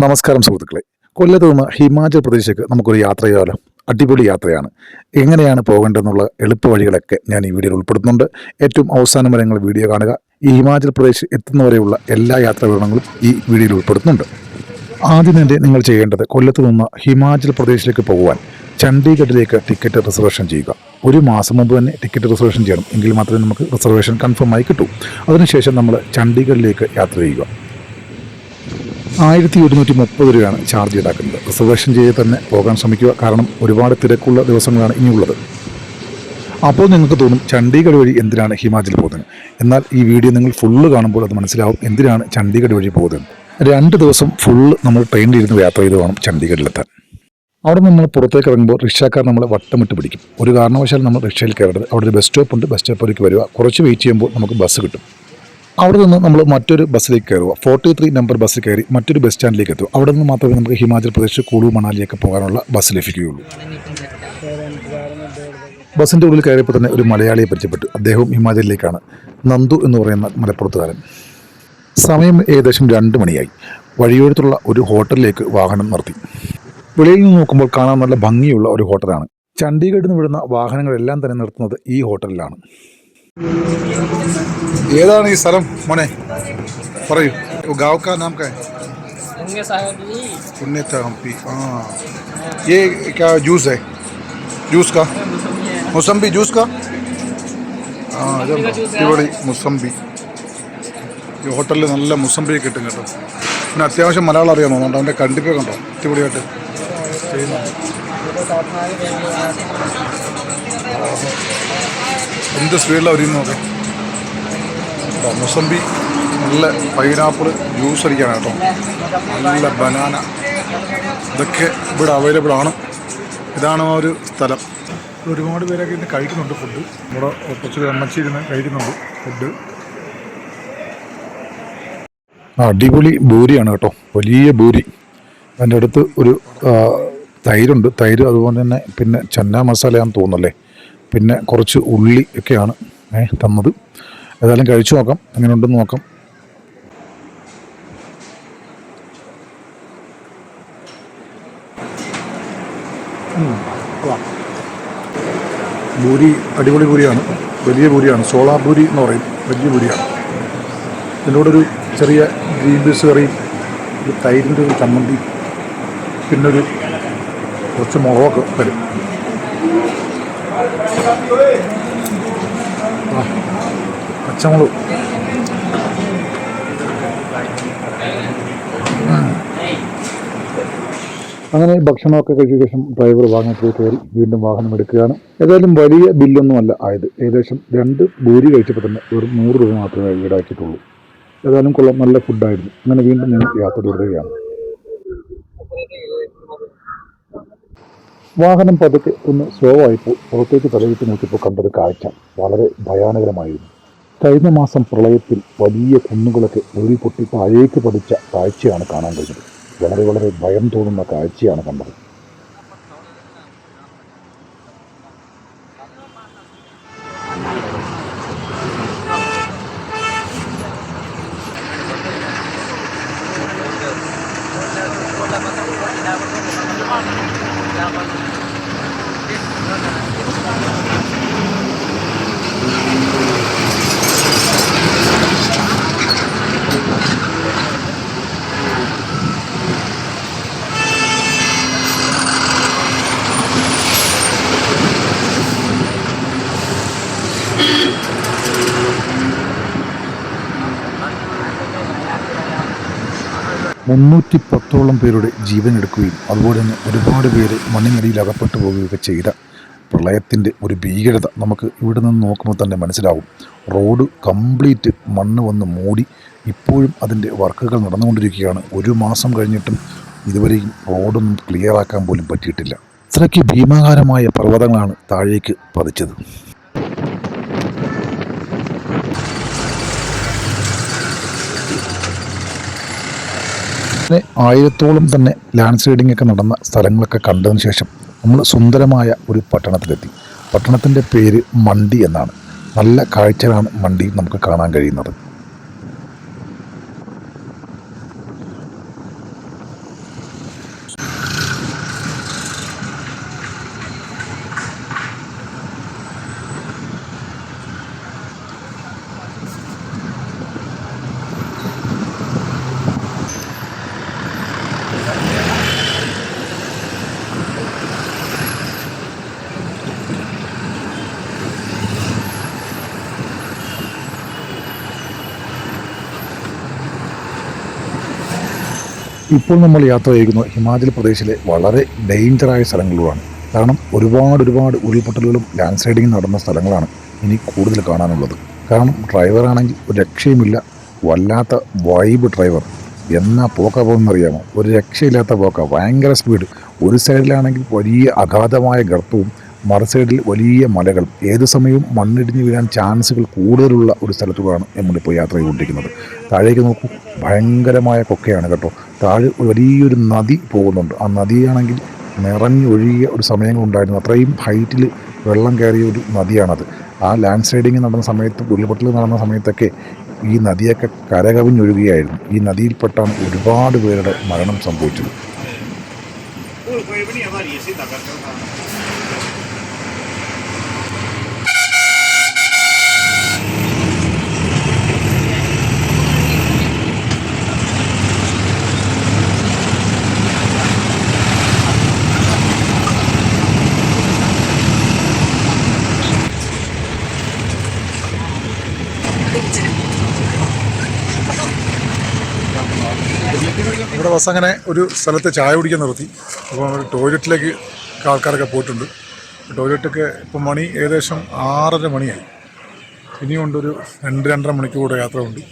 നമസ്കാരം സുഹൃത്തുക്കളെ. കൊല്ലത്ത് നിന്ന് ഹിമാചൽ പ്രദേശിലേക്ക് നമുക്കൊരു യാത്ര ചെയ്താലോ അടിപൊളി യാത്രയാണ്. എങ്ങനെയാണ് പോകേണ്ടതെന്നുള്ള എളുപ്പ വഴികളൊക്കെ ഞാൻ ഈ വീഡിയോയിൽ ഉൾപ്പെടുത്തുന്നുണ്ട്. ഏറ്റവും അവസാനം വരെ നിങ്ങൾ വീഡിയോ കാണുക. ഈ ഹിമാചൽ പ്രദേശ് എത്തുന്നവരെയുള്ള എല്ലാ യാത്രാ വിവരണങ്ങളും ഈ വീഡിയോയിൽ ഉൾപ്പെടുത്തുന്നുണ്ട്. ആദ്യം തന്നെ നിങ്ങൾ ചെയ്യേണ്ടത് കൊല്ലത്ത് നിന്ന് ഹിമാചൽ പ്രദേശിലേക്ക് പോകുവാൻ ചണ്ഡീഗഡിലേക്ക് ടിക്കറ്റ് റിസർവേഷൻ ചെയ്യുക. ഒരു മാസം മുമ്പ് തന്നെ ടിക്കറ്റ് റിസർവേഷൻ ചെയ്യണം. എങ്കിൽ മാത്രമേ നമുക്ക് റിസർവേഷൻ കൺഫേം ആയി കിട്ടൂ. അതിനുശേഷം നമ്മൾ ചണ്ഡീഗഡിലേക്ക് യാത്ര ചെയ്യുക. ആയിരത്തി ഒരുന്നൂറ്റി മുപ്പത് രൂപയാണ് ചാർജ് ഈടാക്കുന്നത്. റിസർവേഷൻ ചെയ്ത് തന്നെ പോകാൻ ശ്രമിക്കുക. കാരണം ഒരുപാട് തിരക്കുള്ള ദിവസങ്ങളാണ് ഇനിയുള്ളത്. അപ്പോൾ നിങ്ങൾക്ക് തോന്നും ചണ്ഡീഗഡ് വഴി എന്തിനാണ് ഹിമാചൽ പോകുന്നത്? എന്നാൽ ഈ വീഡിയോ നിങ്ങൾ ഫുള്ള് കാണുമ്പോൾ അത് മനസ്സിലാവും എന്തിനാണ് ചണ്ഡീഗഡ് വഴി പോകുന്നത്. രണ്ട് ദിവസം ഫുള്ള് നമ്മൾ ട്രെയിനിൽ ഇരുന്ന് യാത്ര ചെയ്ത് വേണം ചണ്ഡീഗഡിലെത്താൻ. അവിടെ നമ്മൾ പുറത്തേക്ക് ഇറങ്ങുമ്പോൾ റിക്ഷക്കാർ നമ്മളെ വട്ടമിട്ട് പിടിക്കും. ഒരു കാരണവശാലും നമ്മൾ റിക്ഷയിൽ കയറരുത്. അവിടെ ഒരു ബസ് സ്റ്റോപ്പ് ഉണ്ട് ബസ് സ്റ്റോപ്പിലേക്ക് വരിക. കുറച്ച് വെയിറ്റ് ചെയ്യുമ്പോൾ നമുക്ക് ബസ് കിട്ടും. അവിടെ നിന്ന് നമ്മൾ മറ്റൊരു ബസ്സിലേക്ക് കയറുക. ഫോർട്ടി ത്രീ നമ്പർ ബസ്സിൽ കയറി മറ്റൊരു ബസ് സ്റ്റാൻഡിലേക്ക് എത്തുക. അവിടെ നിന്ന് മാത്രമേ നമുക്ക് ഹിമാചൽ പ്രദേശ് കുളു മണാലിയൊക്കെ പോകാനുള്ള ബസ് ലഭിക്കുകയുള്ളൂ. ബസ്സിന്റെ ഉള്ളിൽ കയറിയപ്പോൾ തന്നെ ഒരു മലയാളിയെ പരിചയപ്പെട്ടു. അദ്ദേഹവും ഹിമാചലിലേക്കാണ്. നന്ദു എന്ന് പറയുന്ന മലപ്പുറത്തുകാരൻ. സമയം ഏകദേശം രണ്ട് മണിയായി. വഴിയോരത്തുള്ള ഒരു ഹോട്ടലിലേക്ക് വാഹനം നിർത്തി. വെളിയിൽ നിന്ന് നോക്കുമ്പോൾ കാണാൻ നല്ല ഭംഗിയുള്ള ഒരു ഹോട്ടലാണ്. ചണ്ഡീഗഡിൽ നിന്ന് വിടുന്ന വാഹനങ്ങളെല്ലാം തന്നെ നിർത്തുന്നത് ഈ ഹോട്ടലിലാണ്. ഏതാണ് ഈ സ്ഥലം മോനെ പറയൂ ഗാവ് കാ നാം കാ होंगे साहब जी पुण्यता हम्पी हाँ ये क्या जूस है जूस का मुसम्बी जूस का ആ ഇതുണ്ടോ അടിപൊളി മുസംബി ഈ ഹോട്ടലിൽ നല്ല മുസംബി കിട്ടും കേട്ടോ പിന്നെ അത്യാവശ്യം മലയാളം അറിയാമോ അതുകൊണ്ട് അവൻ്റെ കണ്ടിപ്പേ കണ്ടോ അടിപൊളിയായിട്ട് ചെയ്യുന്നുണ്ട് എന്ത് സ്പീഡിലാണ് ഒരു നോക്കെ. മുസംബി നല്ല പൈനാപ്പിൾ ജ്യൂസ് അടിക്കാനാണ് കേട്ടോ. നല്ല ബനാന. ഇതൊക്കെ ഇവിടെ അവൈലബിൾ ആണ്. ഇതാണ് ആ ഒരു സ്ഥലം. ഒരുപാട് പേരൊക്കെ ഇന്ന് കഴിക്കുന്നുണ്ട് ഫുഡ് ഇവിടെ കുറച്ച് അമ്മച്ചി ഇരുന്ന് കഴിക്കുന്നുണ്ട് ഫുഡ് അടിപൊളി ബൂരിയാണ് കേട്ടോ. വലിയ ബൂരി അതിന്റെ അടുത്ത് ഒരു തൈരുണ്ട്. തൈര് അതുപോലെ തന്നെ പിന്നെ ചന്ന മസാലയാണെന്ന് തോന്നുന്നല്ലേ പിന്നെ കുറച്ച് ഉള്ളി ഒക്കെയാണ് തന്നത്. ഏതായാലും കഴിച്ചു നോക്കാം. അങ്ങനെ ഉണ്ടെന്ന് നോക്കാം ഭൂരി അടിപൊളി ഭൂരിയാണ്. വലിയ ഭൂരിയാണ്. സോളാർ ഭൂരി എന്ന് പറയും. വലിയ ഭൂരിയാണ്. ഇതിനോടൊരു ചെറിയ ഗ്രീൻ പീസ് കറിയും ഒരു തൈരിന്റെ ഒരു ചമ്മന്തി പിന്നൊരു കുറച്ച് മുളകൊക്കെ തരും. പച്ചമുളക് അങ്ങനെ ഭക്ഷണമൊക്കെ കഴിച്ച ശേഷം ഡ്രൈവർ വാഹനത്തിൽ കയറി വീണ്ടും വാഹനം എടുക്കുകയാണ്. ഏതായാലും വലിയ ബില്ലൊന്നുമല്ല ആയത്. ഏകദേശം രണ്ട് ഭൂരി കഴിച്ചപ്പോൾ തന്നെ വെറും നൂറ് രൂപ മാത്രമേ ഈടാക്കിയിട്ടുള്ളൂ. ഏതായാലും കൊള്ളാം നല്ല ഫുഡായിരുന്നു. അങ്ങനെ വീണ്ടും ഞാൻ യാത്ര തുടരുകയാണ്. വാഹനം പതുക്കെ ഒന്ന് സ്ലോ ആയപ്പോൾ പുറത്തേക്ക് തലയിട്ട് നോക്കിയപ്പോൾ കണ്ടൊരു കാഴ്ച വളരെ ഭയാനകരമായിരുന്നു. കഴിഞ്ഞ മാസം പ്രളയത്തിൽ വലിയ കുന്നുകളൊക്കെ ഉരുൾപൊട്ടി താഴേക്ക് പതിച്ച കാഴ്ചയാണ് കാണാൻ കഴിഞ്ഞത്. വളരെ വളരെ ഭയം തോന്നുന്ന കാഴ്ചയാണ് കണ്ടത്. മുന്നൂറ്റി പത്തോളം പേരുടെ ജീവൻ എടുക്കുകയും അതുപോലെ തന്നെ ഒരുപാട് പേര് മണ്ണിനടിയിൽ അകപ്പെട്ടു പോവുകയൊക്കെ ചെയ്ത പ്രളയത്തിന്റെ ഒരു ഭീകരത നമുക്ക് ഇവിടെ നിന്ന് നോക്കുമ്പോൾ തന്നെ മനസ്സിലാവും. റോഡ് കംപ്ലീറ്റ് മണ്ണ് വന്ന് മൂടി ഇപ്പോഴും അതിന്റെ വർക്കുകൾ നടന്നുകൊണ്ടിരിക്കുകയാണ്. ഒരു മാസം കഴിഞ്ഞിട്ടും ഇതുവരെയും റോഡൊന്നും ക്ലിയറാക്കാൻ പോലും പറ്റിയിട്ടില്ല. അത്രയ്ക്ക് ഭീമാകാരമായ പർവതങ്ങളാണ് താഴേക്ക് പതിച്ചത്. അങ്ങനെ ആയിരത്തോളം തന്നെ ലാൻഡ് സ്ലൈഡിംഗ് ഒക്കെ നടന്ന സ്ഥലങ്ങളൊക്കെ കണ്ടതിന് ശേഷം നമ്മൾ സുന്ദരമായ ഒരു പട്ടണത്തിലെത്തി. പട്ടണത്തിന്റെ പേര് മണ്ടി എന്നാണ്. നല്ല കാഴ്ചകളാണ് മണ്ടി നമുക്ക് കാണാൻ കഴിയുന്നത്. ഇപ്പോൾ നമ്മൾ യാത്ര ചെയ്യുന്ന ഹിമാചൽ പ്രദേശിലെ വളരെ ഡേഞ്ചറായ സ്ഥലങ്ങളിലാണ് കാരണം ഒരുപാട് ഒരുപാട് ഉരുൾപൊട്ടലുകളും ലാൻഡ് സ്ലൈഡിങ്ങും നടന്ന സ്ഥലങ്ങളാണ് ഇനി കൂടുതൽ കാണാനുള്ളത്. കാരണം ഡ്രൈവറാണെങ്കിൽ ഒരു രക്ഷയുമില്ല വല്ലാത്ത വൈബ് ഡ്രൈവർ. എന്നാ പോക്ക പോകുന്നറിയാമോ? ഒരു രക്ഷയില്ലാത്ത പോക്ക. ഭയങ്കര സ്പീഡ് ഒരു സൈഡിലാണെങ്കിൽ വലിയ അഗാധമായ ഗർത്തവും മറു സൈഡിൽ വലിയ മലകൾ ഏത് സമയവും മണ്ണിടിഞ്ഞ് വീഴാൻ ചാൻസുകൾ കൂടുതലുള്ള ഒരു സ്ഥലത്തൂടെയാണ് നമ്മളിപ്പോൾ യാത്ര ചെയ്തുകൊണ്ടിരിക്കുന്നത്. താഴേക്ക് നോക്കൂ. ഭയങ്കരമായ കൊക്കയാണ് കേട്ടോ. താഴെ വലിയൊരു നദി പോകുന്നുണ്ട്. ആ നദിയാണെങ്കിൽ നിറഞ്ഞൊഴുകിയ ഒരു സമയങ്ങളുണ്ടായിരുന്നു. അത്രയും ഹൈറ്റിൽ വെള്ളം കയറിയ ഒരു നദിയാണത്. ആ ലാൻഡ് സ്ലൈഡിങ് നടന്ന സമയത്ത് ഉരുൾപൊട്ടൽ നടന്ന സമയത്തൊക്കെ ഈ നദിയൊക്കെ കരകവിഞ്ഞൊഴുകുകയായിരുന്നു ഈ നദിയിൽപ്പെട്ടാണ് ഒരുപാട് പേരുടെ മരണം സംഭവിച്ചത്. ദിവസം അങ്ങനെ ഒരു സ്ഥലത്ത് ചായ കുടിക്കാൻ നിർത്തി. അപ്പോൾ ടോയ്ലറ്റിലേക്ക് ആൾക്കാരൊക്കെ പോയിട്ടുണ്ട്. ടോയ്ലറ്റൊക്കെ ഇപ്പം മണി ഏകദേശം ആറര മണിയായി. ഇനിയുണ്ടൊരു രണ്ട് രണ്ടര മണിക്കൂടെ യാത്ര ഉണ്ട്.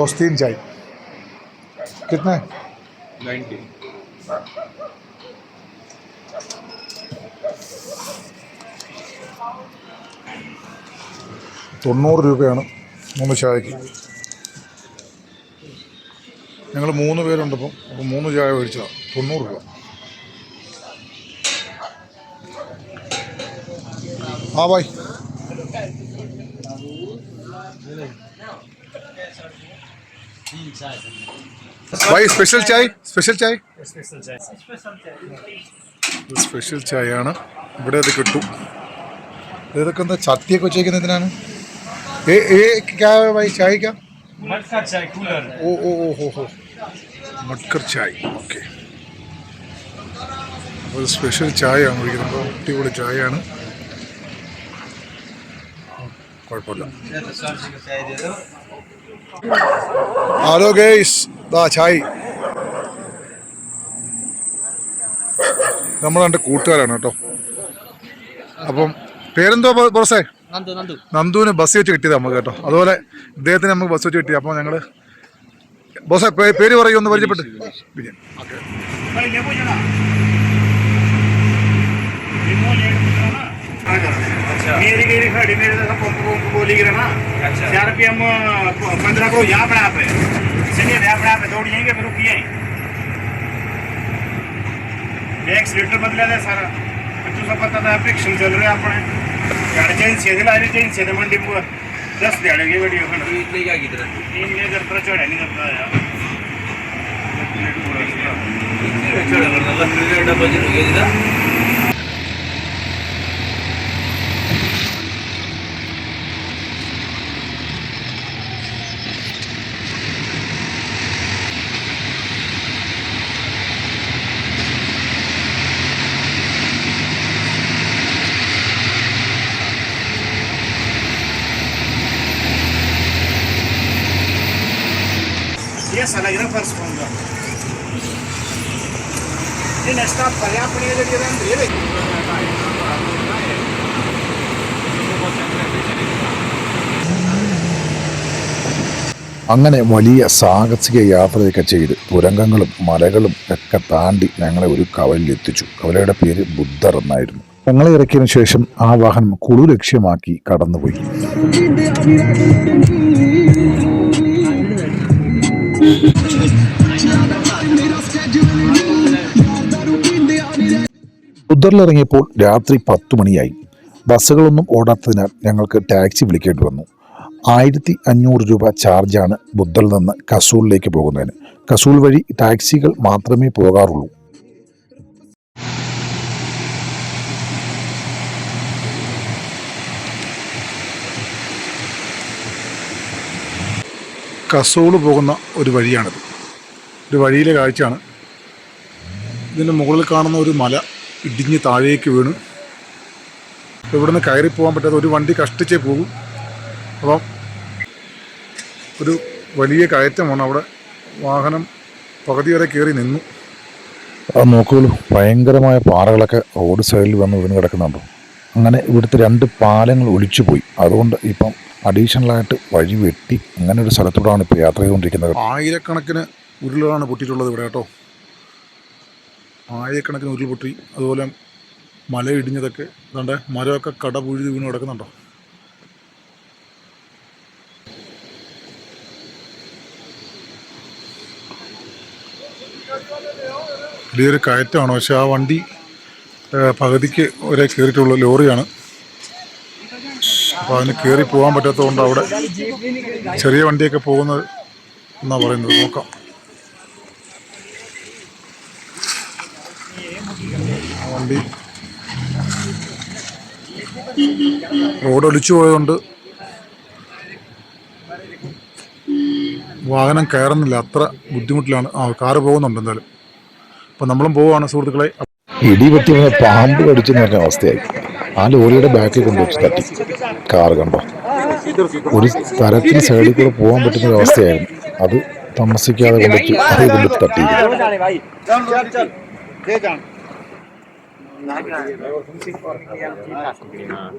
Postin ചായ. कितना है തൊണ്ണൂറ് രൂപയാണ് മൂന്ന് ചായക്ക് ഞങ്ങൾ മൂന്ന് പേരുണ്ട് ഇപ്പം അപ്പം മൂന്ന് ചായ മേടിച്ചതാണ് തൊണ്ണൂറ് രൂപ ആ ബായ് വൈ സ്പെഷ്യൽ ചായ സ്പെഷ്യൽ ചായ സ്പെഷ്യൽ ചായ ആണ്. ഇവിടെ അത് കിട്ടും. ഇതൊക്കെ എന്താ ചത്തിയൊക്കെ വെച്ചേക്കുന്നത് എന്തിനാണ്? ചായക്ക ഓ ഓ ഓ ഹോ ഹോ. മട്കർ ചായ് ഓക്കെ. അപ്പോൾ സ്പെഷ്യൽ ചായയാണ് ഒഴിക്കുന്നത് അടിപൊളി ചായയാണ്. കുഴപ്പമില്ല. ഹലോ ഗേസ് ദാ ചായ്. നമ്മൾ രണ്ട് കൂട്ടുകാരാണ് കേട്ടോ. അപ്പം പേരെന്തോ ബോസേ നന്ദു നന്ദു. നന്ദുവിന് ബസ് വെച്ച് കിട്ടിയത് നമുക്ക് കേട്ടോ. അതുപോലെ ഇദ്ദേഹത്തിന് നമുക്ക് ബസ് വെച്ച് കിട്ടി. അപ്പോൾ ഞങ്ങൾ ബോസേ പേര് പറയൂ ഒന്ന് പരിചയപ്പെട്ട്. വിജയൻ अच्छा। मेरी खड़ी मेरे पंप पंप बोली ना अच्छा। चार पी हम पंद्रह को यहाँ पर आप दौड़ जाएँगे फिर रुकी जाएँगे एक सीटर बदला था सारा। तू सब पता था फ्रिक्शन चल रहा अपने। गाड़ी चेंज से दिला चेंज से तो मंडी पर दस दिहाड़े की गाड़ी तो इतने क्या की तरह? तीन नहीं करता चढ़ा नहीं करता यार। चढ़ा करता डब्बा ज़रूर साला ಇದನ್ನ ಪರಿಸ್ಕೊಂಡು ಈ ನೆಕ್ಸ್ಟ್ ಆ അങ്ങനെ വലിയ സാഹസിക യാത്രയൊക്കെ ചെയ്ത് തുരങ്കങ്ങളും മലകളും ഒക്കെ താണ്ടി ഞങ്ങളെ ഒരു കവലിലെത്തിച്ചു കവലയുടെ പേര് ബുദ്ധർ എന്നായിരുന്നു. ഞങ്ങളെ ഇറക്കിയതിനു ശേഷം ആ വാഹനം കുളു ലക്ഷ്യമാക്കി കടന്നുപോയി. ബുദ്ധറിലിറങ്ങിയപ്പോൾ രാത്രി പത്തു മണിയായി. ബസ്സുകളൊന്നും ഓടാത്തതിനാൽ ഞങ്ങൾക്ക് ടാക്സി വിളിക്കേണ്ടി വന്നു. ആയിരത്തി അഞ്ഞൂറ് രൂപ ചാർജാണ് ബുദ്ധറിൽ നിന്ന് കസൂളിലേക്ക് പോകുന്നതിന്. കസൂൾ വഴി ടാക്സികൾ മാത്രമേ പോകാറുള്ളൂ. കസോൾ പോകുന്ന ഒരു വഴിയാണിത്. ഒരു വഴിയിലെ കാഴ്ചയാണ്. ഇതിന്റെ മുകളിൽ കാണുന്ന ഒരു മല ഇടിഞ്ഞ് താഴേക്ക് വീണ്. ഇവിടുന്ന് കയറി പോകാൻ പറ്റാത്ത ഒരു വണ്ടി കഷ്ടിച്ചേ പോകും. അപ്പം ഒരു വലിയ കയറ്റമാണ് അവിടെ. വാഹനം പകുതി വരെ കയറി നിന്നു. അത് നോക്കുള്ളൂ ഭയങ്കരമായ പാറകളൊക്കെ റോഡ് സൈഡിൽ വന്ന് വീണ് കിടക്കുന്നുണ്ടോ. അങ്ങനെ ഇവിടുത്തെ രണ്ട് പാലങ്ങൾ ഒലിച്ചു പോയി അതുകൊണ്ട് ഇപ്പം അഡീഷണലായിട്ട് വഴി വെട്ടി അങ്ങനെ ഒരു സ്ഥലത്തോടാണ് ഇപ്പോൾ യാത്ര ചെയ്തുകൊണ്ടിരിക്കുന്നത്. ആയിരക്കണക്കിന് ഉരുളുകളാണ് പൊട്ടിയിട്ടുള്ളത് ഇവിടെ കേട്ടോ. ആയിരക്കണക്കിന് ഉരുൾ പൊട്ടി അതുപോലെ മല ഇടിഞ്ഞതൊക്കെ അതുകൊണ്ട് മരമൊക്കെ കട പുഴുതി വീണ് കിടക്കുന്നുണ്ടോ? വലിയൊരു കയറ്റമാണ്. പക്ഷെ ആ വണ്ടി പകുതിക്ക് ഒരേ കയറിയിട്ടുള്ള ലോറിയാണ്. അപ്പോൾ അതിന് കയറി പോകാൻ പറ്റാത്തതുകൊണ്ട് അവിടെ ചെറിയ വണ്ടിയൊക്കെ പോകുന്നത് എന്നാണ് പറയുന്നത്. നോക്കാം. വണ്ടി റോഡ് ഒലിച്ചു പോയതുകൊണ്ട് വാഹനം കയറുന്നില്ല. അത്ര ബുദ്ധിമുട്ടിലാണ്. ആ കാറ് പോകുന്നുണ്ട് എന്തായാലും. അപ്പം നമ്മളും പോവുകയാണ് സുഹൃത്തുക്കളെ. ഇടി വീണ് പാമ്പ് കടിച്ചു നോക്കുന്ന അവസ്ഥയായി. ആ ലോറിയുടെ ബാക്കിൽ കൊണ്ടുവച്ച് തട്ടി കാർ കണ്ടോ ഒരു തരത്തിൽ സൈഡിൽ കൂടെ പോകാൻ പറ്റുന്ന ഒരു അവസ്ഥയായിരുന്നു അത് താമസിക്കാതെ കൊണ്ടുവച്ച് അത് കൊണ്ടുവച്ച് തട്ടി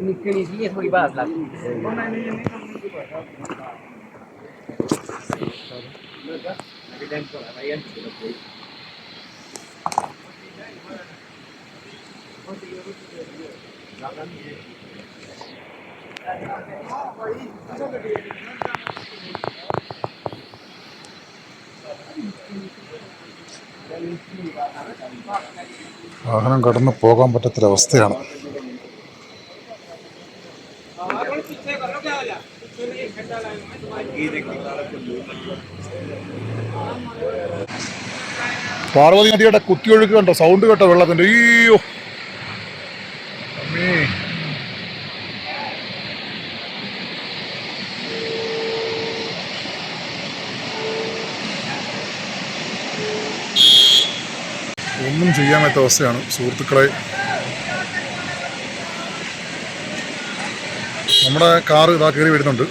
निकली थी ये थोड़ी बात लगी വാഹനം കടന്നു പോകാൻ പറ്റത്തൊരവസ്ഥയാണ്. പാർവതി നദിയുടെ കുത്തിയൊഴുക്ക് കണ്ടോ? സൗണ്ട് കേട്ടോ വെള്ളത്തിന്റെ. അയ്യോ അമ്മേ. ഒന്നും ചെയ്യാൻ പറ്റാത്ത അവസ്ഥയാണ്. സുഹൃത്തുക്കളെ നമ്മുടെ കാറ് ഇതാ കയറി വരുന്നുണ്ട്.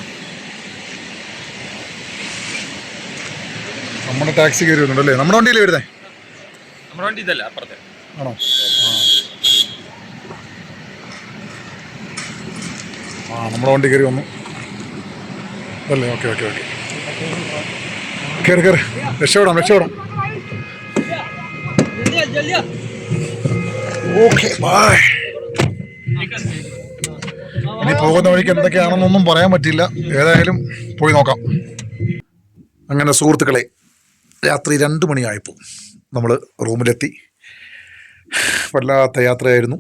നമ്മുടെ ടാക്സി കയറി വരുന്നുണ്ട് അല്ലേ? നമ്മുടെ വണ്ടിയിലേ വരുന്നേ? നമ്മുടെ വണ്ടി ഇതല്ല അപ്പുറത്തെ. ആണോ? ആ നമ്മുടെ വണ്ടി കയറി വന്നു. അല്ലേ? Okay okay okay. കയറി കയറി. രക്ഷപ്പെടാം രക്ഷപ്പെടാം. ഓക്കെ ബായ് ഇനി പോകുന്ന വഴിക്ക് എന്തൊക്കെയാണെന്നൊന്നും പറയാൻ പറ്റില്ല ഏതായാലും പോയി നോക്കാം. അങ്ങനെ സുഹൃത്തുക്കളെ രാത്രി രണ്ട് മണിയായപ്പോൾ നമ്മൾ റൂമിലെത്തി. വല്ലാത്ത യാത്രയായിരുന്നു.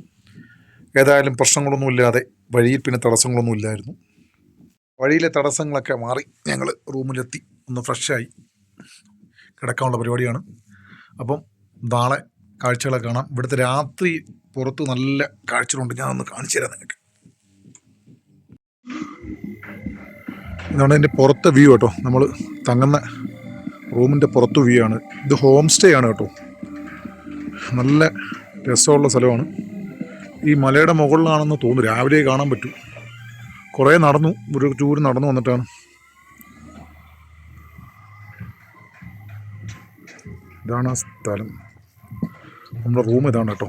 ഏതായാലും പ്രശ്നങ്ങളൊന്നുമില്ലാതെ വഴിയിൽ പിന്നെ തടസ്സങ്ങളൊന്നും ഇല്ലായിരുന്നു. വഴിയിലെ തടസ്സങ്ങളൊക്കെ മാറി ഞങ്ങൾ റൂമിലെത്തി. ഒന്ന് ഫ്രഷായി. കിടക്കാനുള്ള പരിപാടിയാണ്. അപ്പം നാളെ കാഴ്ചകളെ കാണാം. ഇവിടുത്തെ രാത്രി പുറത്ത് നല്ല കാഴ്ചകളുണ്ട്. ഞാൻ ഒന്ന് കാണിച്ചു തരാം നിങ്ങൾക്ക് ഇതാണ് എന്റെ പുറത്തെ വ്യൂ കേട്ടോ. നമ്മൾ തങ്ങുന്ന റൂമിന്റെ പുറത്ത് വ്യൂ ആണ്. ഇത് ഹോം സ്റ്റേ ആണ് കേട്ടോ. നല്ല രസമുള്ള സ്ഥലമാണ്. ഈ മലയുടെ മുകളിലാണെന്ന് തോന്നുന്നു. രാവിലെ കാണാൻ പറ്റും. കുറേ നടന്നു. ഒരു ടൂർ നടന്നു വന്നിട്ടാണ്. ഇതാണ് ആ സ്ഥലം. നമ്മുടെ റൂം ഇതാണ് കേട്ടോ.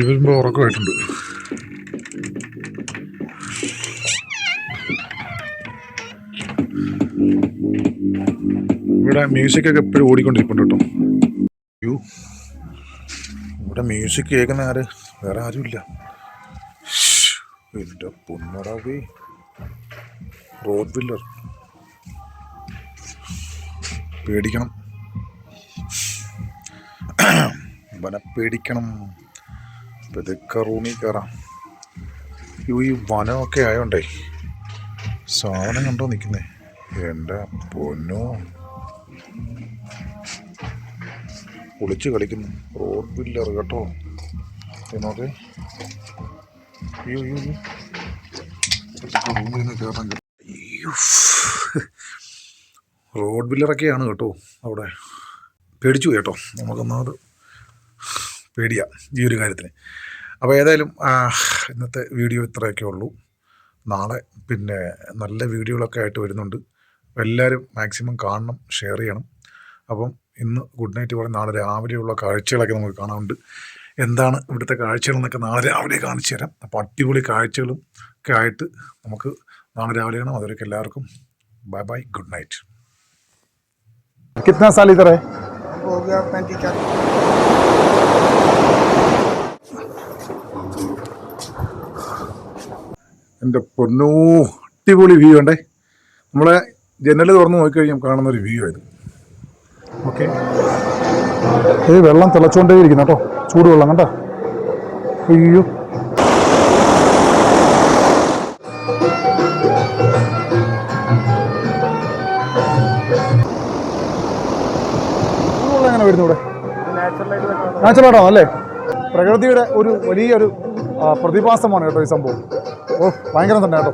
ഇവരുമ്പോൾ ഉറക്കമായിട്ടുണ്ട്. ഇവിടെ മ്യൂസിക് ഒക്കെ എപ്പോഴും ഓടിക്കൊണ്ടിരിപ്പുണ്ട് കേട്ടോ. അയ്യോ ഇവിടെ മ്യൂസിക് കേൾക്കുന്ന ആര്? വേറെ ആരുമില്ല. എന്റെ പൊന്നടാവേ. റോഡ് വില്ലർ പേടിക്കണം. ഇവനെ പേടിക്കണം. പതുക്കെ റൂമിൽ കയറാം യു ഈ വനമൊക്കെ ആയോണ്ടേ. സാധനം കണ്ടോ നിൽക്കുന്നേ? എന്റെ പൊന്നോ. ഒളിച്ച് കളിക്കുന്നു. റോഡ് ബില്ലർ കേട്ടോ. നോക്ക്. അയ്യോ അയ്യോ. റൂമിൽ കയറാൻ അയ്യോ. റോഡ് ബില്ലറൊക്കെയാണ് കേട്ടോ അവിടെ. പേടിച്ചു കേട്ടോ. നമുക്കൊന്നാമത് പേടിയാ ഈ ഒരു കാര്യത്തിന്. അപ്പോൾ ഏതായാലും ഇന്നത്തെ വീഡിയോ ഇത്രയൊക്കെ ഉള്ളൂ. നാളെ പിന്നെ നല്ല വീഡിയോകളൊക്കെ ആയിട്ട് വരുന്നുണ്ട്. എല്ലാവരും മാക്സിമം കാണണം ഷെയർ ചെയ്യണം. അപ്പം ഇന്ന് ഗുഡ് നൈറ്റ് പറയും നാളെ രാവിലെയുള്ള കാഴ്ചകളൊക്കെ നമുക്ക് കാണാനുണ്ട്. എന്താണ് ഇവിടുത്തെ കാഴ്ചകളെന്നൊക്കെ നാളെ രാവിലെ കാണിച്ചു തരാം. അപ്പോൾ അടിപൊളി കാഴ്ചകളും ഒക്കെ ആയിട്ട് നമുക്ക് നാളെ രാവിലെ കാണാം. അതുവരെയൊക്കെ എല്ലാവർക്കും ബൈ ബൈ ഗുഡ് നൈറ്റ്. कितना साल इधर है हो गया पैंतीस चालीस എൻ്റെ പൊന്നോ അടിപൊളി വ്യൂ ഉണ്ടേ നമ്മളെ ജനൽ തുറന്ന് നോക്കിക്കഴിഞ്ഞാൽ കാണുന്ന ഒരു വ്യൂ ആയത് ഓക്കെ ഈ വെള്ളം തിളച്ചുകൊണ്ടേ ഇരിക്കുന്നു കേട്ടോ ചൂടുവെള്ളം കണ്ടോ അയ്യോ ചൂടുവെള്ളം വരുന്നത് വരുന്നു ഇവിടെ ആണോ അല്ലേ? പ്രകൃതിയുടെ ഒരു വലിയൊരു പ്രതിഭാസമാണ് കേട്ടോ ഈ സംഭവം. ഓ ഭയങ്കരം തന്നെ കേട്ടോ.